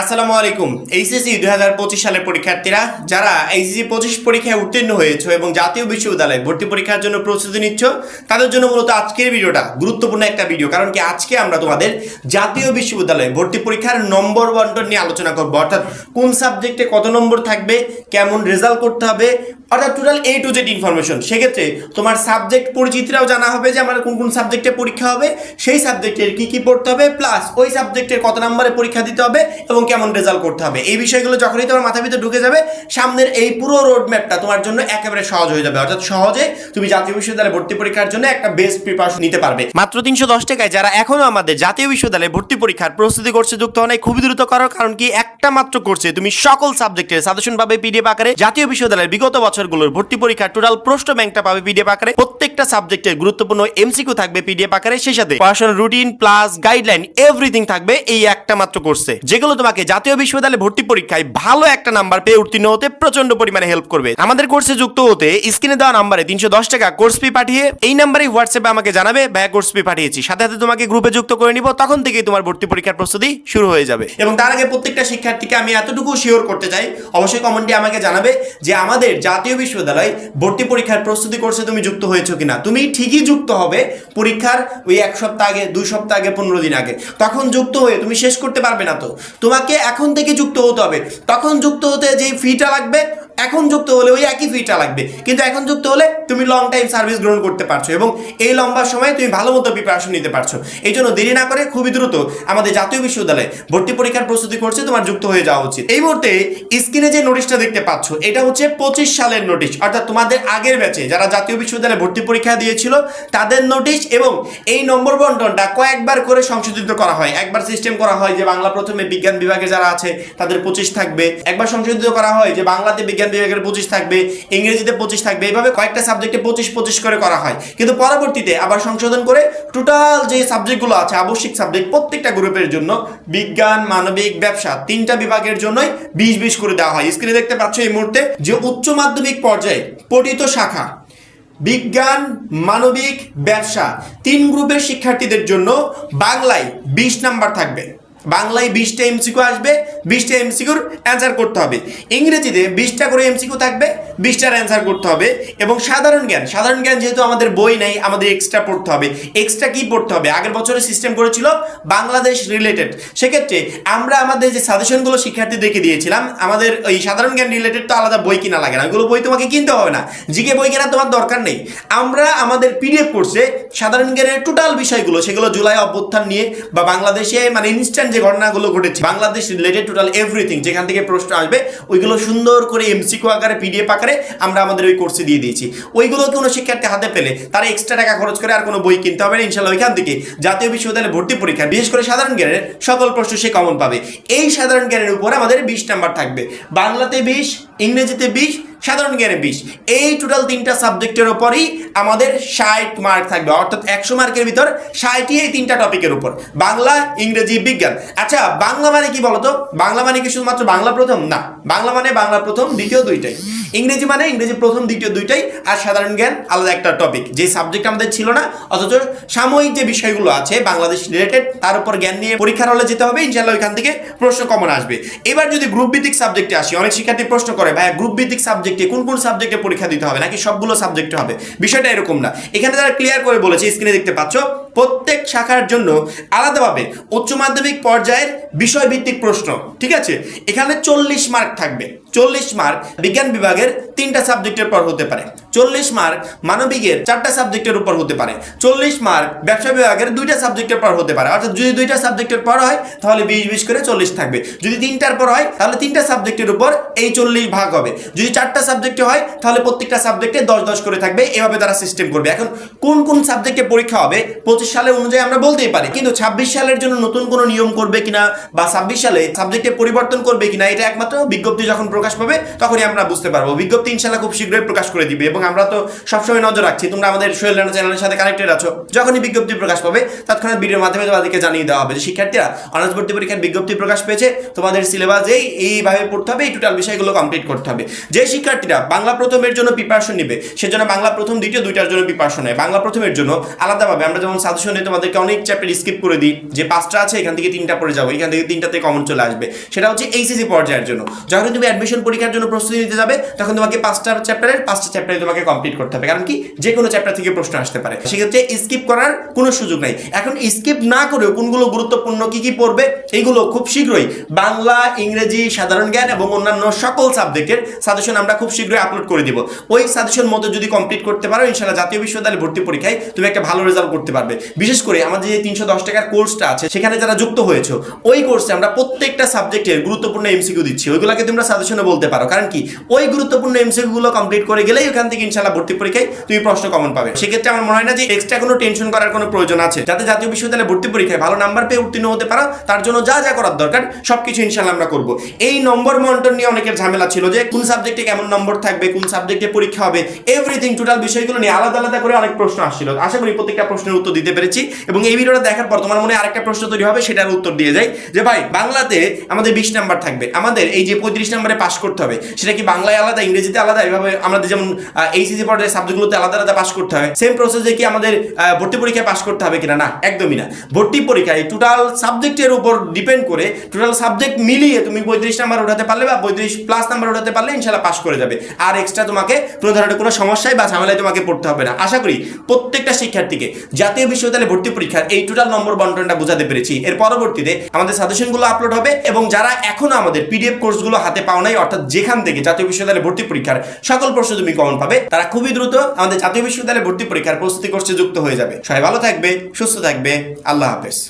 আসসালামু আলাইকুম। এইচএসসি দুই হাজার পঁচিশ সালের পরীক্ষার্থীরা, যারা এইচএসসি পঁচিশ পরীক্ষায় উত্তীর্ণ হয়েছে এবং জাতীয় বিশ্ববিদ্যালয়ে ভর্তি পরীক্ষার জন্য প্রস্তুতি নিচ্ছ, তাদের জন্য মূলত আজকের ভিডিওটা গুরুত্বপূর্ণ একটা ভিডিও। কারণ কি আজকে আমরা তোমাদের জাতীয় বিশ্ববিদ্যালয়ে ভর্তি পরীক্ষার নম্বর বন্টন নিয়ে আলোচনা করব। অর্থাৎ কোন সাবজেক্টে কত নম্বর থাকবে, কেমন রেজাল্ট করতে হবে অর্থাৎ total A to Z information সেক্ষেত্রে তোমার সাবজেক্ট পরিচিতিরাও জানা হবে যে আমার কোন কোন সাবজেক্টে পরীক্ষা হবে, সেই সাবজেক্টের কি কি পড়তে হবে প্লাস ওই সাবজেক্টের কত নম্বরে পরীক্ষা দিতে হবে এবং কেমন রেজাল্ট করতে হবে। এই বিষয়গুলো যখনই তোমার মাথার ভিতরে ঢুকে যাবে, সামনের এই পুরো রোড ম্যাপটা তোমার জন্য একেবারে সহজ হয়ে যাবে। অর্থাৎ সহজে তুমি জাতীয় বিশ্ববিদ্যালয়ে ভর্তি পরীক্ষার জন্য একটা বেস্ট প্রিপারেশন নিতে পারবে। মাত্র তিনশো দশ টাকায় যারা এখনও আমাদের জাতীয় বিশ্ববিদ্যালয়ে ভর্তি পরীক্ষার প্রস্তুতি করছে, যুক্ত হয় খুবই দ্রুত করো, কারণ কি একটা মাত্র করছে তুমি সকল সাবজেক্টের সাজেশন পিডিএফ আকারে। জাতীয় বিশ্ববিদ্যালয়ের বিগত বছরগুলোর ভর্তি পরীক্ষার টোটাল প্রশ্ন ব্যাংকটা পাবে পিডিএফ আকারে। প্রত্যেকটা সাবজেক্টের গুরুত্বপূর্ণ এমসিকিউ থাকবে পিডিএফ আকারে। সেই সাথে পড়াশোনার রুটিন, প্লাস, গাইডলাইন, এভরিথিং থাকবে এই একটা মাত্র কোর্সে। যেগুলো তোমাকে জাতীয় বিশ্ববিদ্যালয়ে ভর্তি পরীক্ষায় ভালো একটা নাম্বার পেয়ে উত্তীর্ণ হতে প্রচণ্ড পরিমাণে হেল্প করবে। আমাদের কোর্সে যুক্ত হতে স্ক্রিনে দেওয়া নাম্বারে তিনশো দশ টাকা কোর্স ফি পাঠিয়ে এই নাম্বারে হোয়াটসঅ্যাপে আমাকে জানাবে, ভাইয়া, কোর্স ফি পাঠিয়েছি। সাথে সাথে তোমাকে গ্রুপে যুক্ত করে নিব। তখন থেকেই তোমার ভর্তি পরীক্ষার প্রস্তুতি শুরু হয়ে যাবে। এবং তার আগে প্রত্যেকটা শিক্ষার্থীকে আমি এতটুকু শিওর করতে চাই, অবশ্যই কমেন্টে আমাকে জানাবে যে আমাদের জাতীয় বিশ্ববিদ্যালয় ভর্তি পরীক্ষার প্রস্তুতি করছে, তুমি যুক্ত হয়েছো কিনা? তুমি ঠিকই যুক্ত হবে পরীক্ষার ওই এক সপ্তাহ আগে, দুই সপ্তাহ আগে, পনেরো দিন আগে। তখন যুক্ত হয়ে তুমি শেষ করতে পারবে না তো। তোমাকে এখন থেকে যুক্ত হতে হবে। তখন যুক্ত হতে যেই ফিটা লাগবে এখন যুক্ত হলে ওই একই ফিটা লাগবে। কিন্তু এখন যুক্ত হলে তুমি লং টাইম সার্ভিস গ্রহণ করতে পারছ এবং এই লম্বা সময়ে তুমি ভালো মতো প্রিপারেশন নিতে পারছ। এই জন্য দেরি না করে খুবই দ্রুত আমাদের জাতীয় বিশ্ববিদ্যালয়ে ভর্তি পরীক্ষার প্রস্তুতি করছে, তোমার যুক্ত হয়ে যাওয়া উচিত। এই মুহূর্তে স্ক্রিনে যে নোটিশটা দেখতে পাচ্ছ, এটা হচ্ছে পঁচিশ সালের নোটিশ অর্থাৎ তোমাদের আগের ব্যাচে যারা জাতীয় বিশ্ববিদ্যালয়ে ভর্তি পরীক্ষা দিয়েছিল, তাদের নোটিশ এবং এই নম্বর বন্টনটা কয়েকবার করে সংশোধিত করা হয়। একবার সিস্টেম করা হয় যে বাংলা প্রথমে বিজ্ঞান বিভাগে যারা আছে, তাদের পঁচিশ থাকবে। একবার সংশোধিত করা হয় যে বাংলাতে বিজ্ঞান বিভাগের পঁচিশ থাকবে, ইংরেজিতে পঁচিশ থাকবে, এইভাবে কয়েকটা সাবজেক্টে পঁচিশ পঁচিশ করে করা হয়। কিন্তু পরবর্তীতে আবার সংশোধন করে টোটাল যে সাবজেক্টগুলো আছে, আবশ্যিক সাবজেক্ট, প্রত্যেকটা গ্রুপের জন্য বিজ্ঞান, মানবিক, ব্যবসা, তিনটা বিভাগের জন্যই বিশ বিশ করে দেওয়া হয়। স্ক্রিনে দেখতে পাচ্ছ এই মুহূর্তে যে উচ্চ মাধ্যমিক পর্যায়ে পঠিত শাখা, বিজ্ঞান, মানবিক, ব্যবসা, তিন গ্রুপের শিক্ষার্থীদের জন্য বাংলায় বিশ নাম্বার থাকবে। বাংলায় বিশটা এমসিকিউ আসবে বিশটা এমসিকিউর অ্যান্সার করতে হবে। ইংরেজিতে বিশটা করে এমসিকিউ থাকবে, বিশটার অ্যান্সার করতে হবে এবং সাধারণ জ্ঞান সাধারণ জ্ঞান যেহেতু আমাদের বই নেই, আমাদের এক্সট্রা পড়তে হবে। এক্সট্রা কি পড়তে হবে? আগের বছরে সিস্টেম করেছিল বাংলাদেশ রিলেটেড সেক্ষেত্রে আমরা আমাদের যে সাজেশনগুলো শিক্ষার্থীদেরকে দিয়েছিলাম, আমাদের ওই সাধারণ জ্ঞান রিলেটেড তো আলাদা বই কিনা লাগে না। ওগুলো বই তোমাকে কিনতে হবে না। জিকে বই কেনা তোমার দরকার নেই। আমরা আমাদের পিডিএফ কোর্সে সাধারণ জ্ঞানের টোটাল বিষয়গুলো, সেগুলো জুলাই অভ্যুত্থান নিয়ে বা বাংলাদেশে মানে ইনস্ট্যান্ট যে ঘটনাগুলো ঘটেছে, বাংলাদেশ রিলেটেড টোটাল এভরিথিং যেখান থেকে প্রশ্ন আসবে, ওইগুলো সুন্দর করে এমসিকিউ আকারে পিডিএফ আকারে আমরা আমাদের ওই কোর্সে দিয়ে দিয়েছি। ওইগুলো কোনো শিক্ষার্থী হাতে পেলে তারা এক্সট্রা টাকা খরচ করে আর কোনো বই কিনতে হবে না ইনশাল্লাহ ওইখান থেকে জাতীয় বিশ্ববিদ্যালয়ে ভর্তি পরীক্ষা, বিশেষ করে সাধারণ জ্ঞানের সকল প্রশ্ন সে কমন পাবে। এই সাধারণ জ্ঞানের উপর আমাদের বিশ নাম্বার থাকবে। বাংলাতে বিশ, ইংরেজিতে বিশ সাধারণ জ্ঞানে বিশ। এই টোটাল তিনটা সাবজেক্টের ওপরই আমাদের ষাট মার্ক থাকবে। অর্থাৎ একশো মার্কের ভিতর ষাটই এই তিনটা টপিকের উপর। বাংলা, ইংরেজি, বিজ্ঞান। আচ্ছা বাংলা মানে কি বলতো? বাংলা মানে কি শুধুমাত্র বাংলা প্রথম? না। বাংলা মানে বাংলা প্রথম, দ্বিতীয় দুইটাই। ইংরেজি মানে ইংরেজি প্রথম, দ্বিতীয় দুইটাই, আর সাধারণ জ্ঞান আলাদা একটা টপিক যে সাবজেক্ট আমাদের ছিল না, অথচ সাময়িক যে বিষয়গুলো আছে, বাংলাদেশ রিলেটেড তার উপর জ্ঞান নিয়ে পরীক্ষার হলে যেতে হবে ইনশাল্লাহ ওইখান থেকে প্রশ্ন কমন আসবে। এবার যদি গ্রুপ ভিত্তিক সাবজেক্টে আসি, অনেক শিক্ষার্থী প্রশ্ন করে, ভাইয়া গ্রুপ ভিত্তিক সাবজেক্টে কোন কোন সাবজেক্টে পরীক্ষা দিতে হবে? নাকি সবগুলো সাবজেক্টে হবে? বিষয়টা এরকম না। এখানে তারা ক্লিয়ার করে বলেছে স্ক্রিনে দেখতে পাচ্ছ প্রত্যেক শাখার জন্য আলাদাভাবে উচ্চ মাধ্যমিক পর্যায়ের বিষয়ভিত্তিক প্রশ্ন, ঠিক আছে? এখানে চল্লিশ মার্ক থাকবে। চল্লিশ মার্ক বিজ্ঞান বিভাগের তিনটা সাবজেক্টের পর হতে পারে। চল্লিশ মার্ক মানবিকের চারটা সাবজেক্টের উপর হতে পারে। চল্লিশ মার্ক ব্যবসা বিভাগের দুইটা সাবজেক্টের পর হতে পারে। অর্থাৎ যদি দুইটা সাবজেক্টের পর হয়, তাহলে বিশ বিশ করে চল্লিশ থাকবে। যদি তিনটার পর হয়, তাহলে তিনটা সাবজেক্টের উপর এই চল্লিশ ভাগ হবে। যদি চারটা সাবজেক্টে হয়, তাহলে প্রত্যেকটা সাবজেক্টে দশ দশ করে থাকবে। এভাবে তারা সিস্টেম করবে। এখন কোন কোন সাবজেক্টে পরীক্ষা হবে, পঁচিশ সালের অনুযায়ী আমরা বলতেই পারি। কিন্তু ছাব্বিশ সালের জন্য নতুন কোনো নিয়ম করবে কিনা বা ছাব্বিশ সালে সাবজেক্টে পরিবর্তন করবে কিনা, এটা একমাত্র বিজ্ঞপ্তি যখন প্রকাশ পাবে, তখনই আমরা বুঝতে পারব। বিজ্ঞপ্তি ইনশাল্লাহ খুব শীঘ্রই প্রকাশ করে দিবে এবং আমরা তো সবসময় নজর রাখছি, তোমরা আমাদের সোহেল রানা চ্যানেলের সাথে কানেক্টেড আছো। যখনই বিজ্ঞপ্তি প্রকাশ পাবে, তৎক্ষণাৎ ভিডিওর মাধ্যমে তোমাদেরকে জানিয়ে দেওয়া হবে যে শিক্ষার্থীরা অনার্স ভর্তি পরীক্ষার বিজ্ঞপ্তি প্রকাশ পেয়েছে, তোমাদের সিলেবাসেই এইভাবে পড়তে হবে, এই টোটাল বিষয়গুলো কমপ্লিট করতে হবে। যে শিক্ষার্থীরা বাংলা প্রথমের জন্য প্রিপারেশন নেবে, সেজন্য বাংলা প্রথম দ্বিতীয় দুইটার জন্য প্রিপারেশন নেয়। বাংলা প্রথমের জন্য আলাদাভাবে আমরা যেমন সাজেশনে তোমাদেরকে অনেক চ্যাপ্টার স্কিপ করে দিই, যে পাঁচটা আছে, এখান থেকে তিনটা পড়ে যাব এখান থেকে তিনটাতে কমন চলে আসবে। সেটা হচ্ছে এইচএসি পর্যায়ের জন্য। যখন তুমি অ্যাডমিশন পরীক্ষার জন্য প্রস্তুতি নিতে যাবে, তখন তোমাকে পাঁচটা চ্যাপ্টারের পাঁচটা চ্যাপ্টারে তোমাকে কমপ্লিট করতে হবে। কারণ কি? যে কোনো চ্যাপ্টার থেকে প্রশ্ন আসতে পারে। সেক্ষেত্রে স্কিপ করার কোনো সুযোগ নাই। এখন স্কিপ না করেও কোনগুলো গুরুত্বপূর্ণ কি কি পড়বে, এইগুলো খুব শীঘ্রই বাংলা, ইংরেজি, সাধারণ জ্ঞান এবং অন্যান্য সকল সাবজেক্টের সাজেশন আমরা খুব শীঘ্রই আপলোড করে দিব। ওই সাজেশন মতো যদি কমপ্লিট করতে পারো, ইনশাআল্লাহ জাতীয় বিশ্ববিদ্যালয়ে ভর্তি পরীক্ষায় তুমি একটা ভালো রেজাল্ট করতে পারবে। বিশেষ করে আমাদের যে তিনশো দশ টাকার কোর্সটা আছে, সেখানে যারা যুক্ত হয়েছে, ওই কোর্সে আমরা প্রত্যেকটা সাবজেক্টের গুরুত্বপূর্ণ এমসিকিউ দিচ্ছি। ওইগুলোকে তোমরা সাজেশনে বলতে পারো। কারণ কি? ওই গুরুত্বপূর্ণ এমসিকিউ গুলো কমপ্লিট করে গেলেই ওখান থেকে ইনশাআল্লাহ ভর্তি পরীক্ষায় তুমি প্রশ্ন কমন পাবে। সেক্ষেত্রে আমার মনে হয় না যে এক্সট্রা কোনো টেনশন করার কোনো প্রয়োজন আছে। যাতে জাতীয় বিশ্ববিদ্যালয়ে ভর্তি পরীক্ষায় ভালো নাম্বার পেয়ে উত্তীর্ণ হতে পারো, তার জন্য যা যা করার দরকার, সবকিছু ইনশাআল্লাহ আমরা করব। এই নম্বর মন্টন নিয়ে অনেকের ঝামেলা ছিল যে কোন সাবজেক্টে কেমন নম্বর থাকবে, কোন সাবজেক্টে পরীক্ষা হবে এভরিথিং টোটাল বিষয়গুলো নিয়ে আলাদা আলাদা করে অনেক প্রশ্ন আসছিল। আশা করি প্রত্যেকটা প্রশ্নের উত্তর দিতে পেরেছি এবং এই ভিডিওটা দেখার পর তোমার মনে আরেকটা প্রশ্ন তৈরি হবে, সেটার উত্তর দিয়ে যাই। যে ভাই, বাংলাতে আমাদের বিশ নাম্বার থাকবে। আমাদের এই যে পঁয়ত্রিশ নাম্বারে পাস করতে হবে, সেটা কি বাংলায় আলাদা, ইংরেজিতে আলাদা? এভাবে আমাদের যেমন এইচএসি পর্যায়ে সাবজেক্টগুলোতে আলাদা আলাদা পাস করতে হয়। সেম প্রসেসে কি আমাদের ভর্তি পরীক্ষায় পাস করতে হবে কিনা? না, একদমই না। ভর্তি পরীক্ষায় টোটাল সাবজেক্টের উপর ডিপেন্ড করে টোটাল সাবজেক্ট মিলিয়ে তুমি পঁয়ত্রিশ নাম্বার উঠাতে পারলে বা পঁয়ত্রিশ প্লাস নাম্বার উঠাতে পারলে ইনশাল্লাহ পাস করে যাবে। আর এক্সট্রা তোমাকে কোনো ধরনের কোনো সমস্যায় বা ঝামেলায় তোমাকে পড়তে হবে না। আশা করি প্রত্যেকটা শিক্ষার্থীকে জাতীয় বিশ্ববিদ্যালয়ে ভর্তি পরীক্ষার এই টোটাল নম্বর বন্টনটা বোঝাতে পেরেছি। এর পরবর্তীতে আমাদের সাজেশনগুলো আপলোড হবে এবং যারা এখনও আমাদের পিডিএফ কোর্সগুলো হাতে পাও নাই, অর্থাৎ যেখান থেকে জাতীয় বিশ্ববিদ্যালয়ে ভর্তি পরীক্ষার সকল প্রশ্ন তুমি কমন পাবে তারা খুবই দ্রুত আমাদের জাতীয় বিশ্ববিদ্যালয়ে ভর্তি পরীক্ষার প্রস্তুতি করছে যুক্ত হয়ে যাবে। সবাই ভালো থাকবে, সুস্থ থাকবে। আল্লাহ হাফেজ।